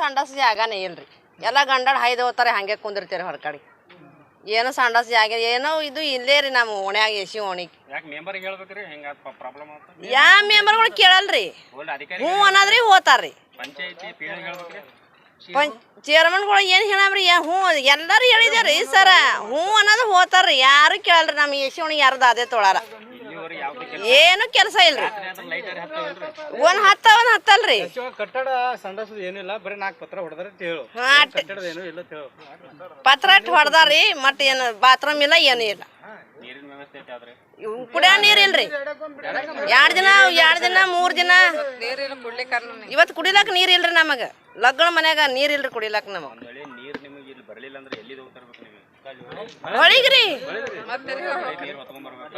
ಸಂಡಾಸ್ ಜಾಗನೇ ಇಲ್ರಿ. ಎಲ್ಲ ಗಂಡಾಡ್ ಹಾಯ್ದು ಹೋಗ್ತಾರೆ ಹಾಗೆ ಕುಂದಿರ್ತೀರಿ ಹೊರಕಡೆ ಏನೋ ಸಂಡಾಸ ಜಾಗ ಏನೋ ಇದು ಇಲ್ಲೇ ರೀ ನಮ್ಮ ಓಣ್ಯಾಗ ಎಸಿ ಓಣಿ ಯಾ ಮೆಂಬರ್ಗಳು ಕೇಳಲ್ರಿ. ಹ್ಞೂ ಅನ್ನೋದ್ರಿ ಹೋತಾರ್ರಿ ಚೇರ್ಮನ್ಗಳು ಏನು ಹೇಳಮ್ರಿ? ಹ್ಞೂ ಎಲ್ಲರೂ ಹೇಳಿದಾರಿ ಸರ. ಹ್ಞೂ ಅನ್ನೋದು ಹೋತಾರ್ರಿ ಯಾರು ಕೇಳಲ್ರಿ ನಮ್ಮ ಎಸಿ ಓಣಿ ಯಾರ್ದು ಅದೇ ಕೆಲಸ ಏನು ಕೆಲಸ ಇಲ್ರಿ. ಒಂದ್ ಹತ್ತ ಒಂದ್ ಹತ್ತಲ್ರಿ. ಕಟ್ಟಡ ಸಂಡಸದ ಏನಿಲ್ಲ ಬರೀ ನಾಲ್ಕು ಪತ್ರ ಹೊಡೆದ್ರೆ ಹೇಳು. ಕಟ್ಟಡದ ಏನು ಇಲ್ಲ ಹೇಳು. ಪತ್ರ ಇಟ್ಟು ಹೊಡ್ದಾರಿ ಮತ್ ಏನು ಬಾತ್ರೂಮ್ ಇಲ್ಲ ಏನು ಇಲ್ಲ. ಕುಡಿಯೋ ನೀರ್ ಇಲ್ರಿ. ಎರಡ್ ದಿನ ಎರಡ್ ದಿನ ಮೂರ್ ದಿನ. ಇವತ್ ಕುಡಿಲಕ್ ನೀರ್ ಇಲ್ರಿ ನಮಗ. ಲಗ್ನ ಮನ್ಯಾಗ ನೀರ್ ಇಲ್ರಿ ಕುಡಿಲಕ್ ನಮಗ. ನೀರ್ ನಿಮಗೆ ಇಲ್ಲಿ ಬರಲಿಲ್ಲ ಅಂದ್ರೆ ಎಲ್ಲಿ ಹೋಗ್ತಾರ ನೀವು? ಹೊಳಿಗ್ರಿ?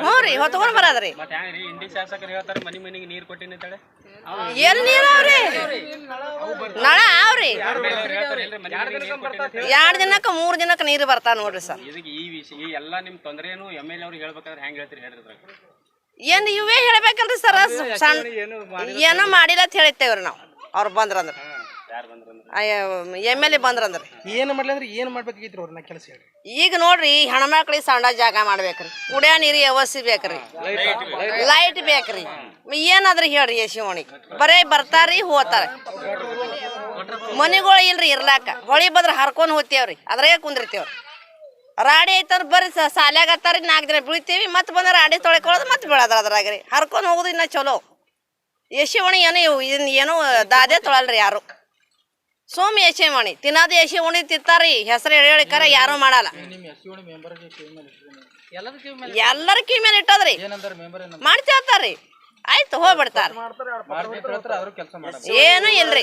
ಹ್ಞೂ ರೀ ಹೊತ್ಕೊಂಡ್ ಬರದ್ರಿ. ಮತ್ತೆ ಹೆಂಗ್ರಿ ಇಂಡಿ ಶಾಸಕರು ಹೇಳ್ತಾರೆ ಮನಿ ಮನಿಗೆ ನೀರ್ ಕೊಟ್ಟಿನಿ ಅಂತೇಳಿ. ಎಲ್ ನೀರ್ ಅವ್ರಿ? ನಳ ಅವ್ರಿ? ಹೇಳ್ತಾರೆ ಇಲ್ರಿ ಮನಿ ಮನಿಗೆ ನೀರ್ ಕೊಟ್ಟಿನಿ ಎರಡ್ ದಿನಕ್ಕ ಮೂರ್ ದಿನಕ್ಕ ನೀರ್ ಬರ್ತಾವ ನೋಡ್ರಿ ಸರ್. ಇದಕ್ಕೆ ಈ ವಿಷಯ ಈ ಎಲ್ಲ ನಿಮ್ ತೊಂದ್ರೆನು ಎಂ ಎಲ್ ಅವ್ರಿಗೆ ಹೇಳ್ಬೇಕಾದ್ರೆ ಹೆಂಗ್ ಹೇಳ್ತೀರಿ ಹೇಳ್ರಿ ಅದ್ರಾಗ ಏನ್ ಇವೇ ಹೇಳ್ಬೇಕಂದ್ರೆ ಸರ್ ಸಣ್ಣ ಏನೋ ಮಾಡಿಲ್ಲ ಅಂತ ಹೇಳಿರ್ತೇವ್ರಿ ನಾವು ಅವ್ರು ಬಂದ್ರಂದ್ರೆ. ಎಂ ಎಲ್ ಎ ಬಂದ್ರಂದ್ರಿ. ಏನು ಮಾಡ್ಲಿ ಅಂದ್ರೆ ಏನು ಮಾಡ್ಬೇಕಾಗಿತ್ತು ಅವ್ರನ್ನ ಕೆಲಸ ಹೇಳಿ? ಈಗ ನೋಡ್ರಿ ಹೆಣ್ಮಕ್ಳಿಗೆ ಸಣ್ಣ ಜಾಗ ಮಾಡ್ಬೇಕ್ರಿ. ಕುಡಿಯೋ ನೀರಿ ವ್ಯವಸ್ಥೆ ಬೇಕ್ರಿ. ಲೈಟ್ ಬೇಕ್ರಿ. ಏನಾದ್ರಿ ಹೇಳ್ರಿ ಎಸಿ ಒಣಗಿ ಬರೇ ಬರ್ತಾರಿ ಹೋತಾರ ಮನೆಗಳು ಇಲ್ರಿ ಇರ್ಲಾಕ. ಹೊಳಿ ಬದ್ರ ಹರ್ಕೊಂಡು ಹೋಗ್ತೇವ್ರಿ. ಅದ್ರಾಗೆ ಕುಂದಿರ್ತೇವ್ರಿ. ರಾಡಿ ಐತಂದ್ರ ಬರ್ರಿ ಸಾಲ್ಯಾಗ ಹತ್ತಾರಿ ನಾಲ್ಕು ದಿನ ಬೀಳ್ತೀವಿ ಮತ್ತೆ ಬಂದ ರಾಡಿ ತೊಳ್ಕೊಳ್ಳೋದು ಮತ್ತೆ ಬೆಳದ್ರ ಅದ್ರಾಗ ಹರ್ಕೊಂಡು ಹರ್ಕೊಂಡ್ ಹೋಗುದು ಇನ್ನ ಚಲೋ. ಎಸಿ ಓಣಿ ಏನೋ ಇವ್- ಇದನ್ ಏನೋ ದಾದೆ ತೊಳಲ್ರಿ ಯಾರು. ಸೋಮ್ ಎಸಿ ಮಣಿ ತಿನ್ನೋದು ಎಸಿ ಉಣಿ ತಿಂತಾರಿ. ಹೆಸರು ಹೇಳಿಕರ ಯಾರು ಮಾಡಲ್ಲ. ನಿಮ್ಮ ಎಸ್ ಸಿ ಮೆಂಬರ್ಗೆ ಕಿವಿ ಮೇಲೆ ಎಲ್ಲರ ಕಿ ಇಟ್ಟದ್ರಿ. ಏನಂದ್ರೆ ಮೆಂಬರ್ ಏನು ಮಾಡ್ತೇಳ್ತಾರ್ರಿ ಆಯ್ತು ಹೋಗ್ಬಿಡ್ತಾರ ಮಾಡಲ್ಲ. ಏನು ಇಲ್ರಿ.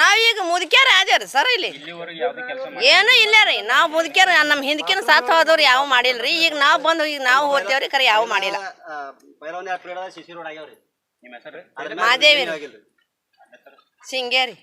ನಾವೀಗ ಮುದುಕ್ಯಾರ ಆದ್ಯಾರ ಸರ್ ಇಲ್ಲಿ? ಇಲ್ಲಿವರೆಗೆ ಯಾವ್ದು ಕೆಲಸ ಏನು ಇಲ್ಲ ರೀ ನಾವು ಮುದುಕ್ಯಾರ ನಮ್ಮ ಹಿಂದಕಿನ ಸಾಥ್ ಹೋದವ್ರು ಯಾವ ಮಾಡಿಲ್ರಿ. ಈಗ ನಾವು ಬಂದು ಈಗ ನಾವು ಹೋಗ್ತೇವ್ರಿ ಕರೆ ಯಾವ ಮಾಡಿಲ್ಲ. ನಿಮ್ಮ ಹೆಸರು? ಮಾದೇವಿ ಸಿಂಗೇರಿ